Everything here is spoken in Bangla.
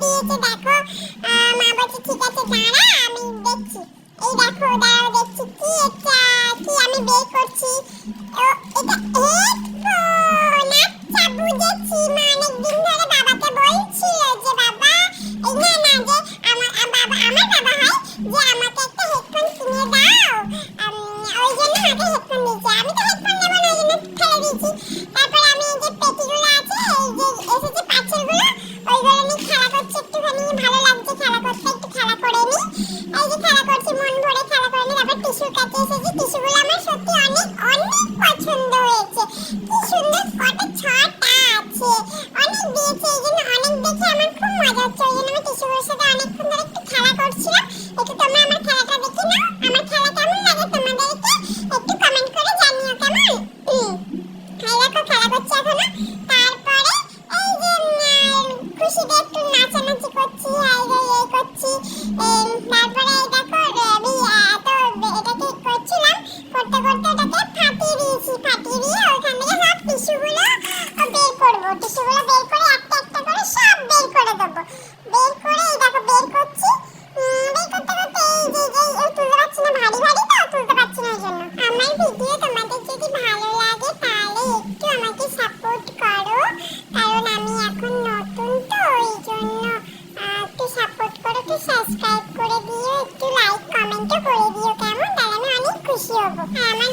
দিয়েছে, দেখো। মা বলছে, ঠিক আছে, দাঁড়া, আমি দেখছি। এই দেখো, দাঁড়াও, দেখছি। কি এটা, কি আমি বের করছি? এটা করে দেব। বের করে এই দেখো, বের করছি। বের করতে করতে এই যে যে এই তুলতে পারছি না, ভারী ভারী তো তুলতে পারছি না জন্য। আমার ভিডিও তোমাদের যদি ভালো লাগে, তাহলে একটু আমাকে সাপোর্ট করো। কারণ আমি এখন নতুন তো এই জন্য একটু সাপোর্ট করো, একটু সাবস্ক্রাইব করে দিও, একটু লাইক কমেন্টও করে দিও, কেমন? তাহলে আমি অনেক খুশি হব। আমার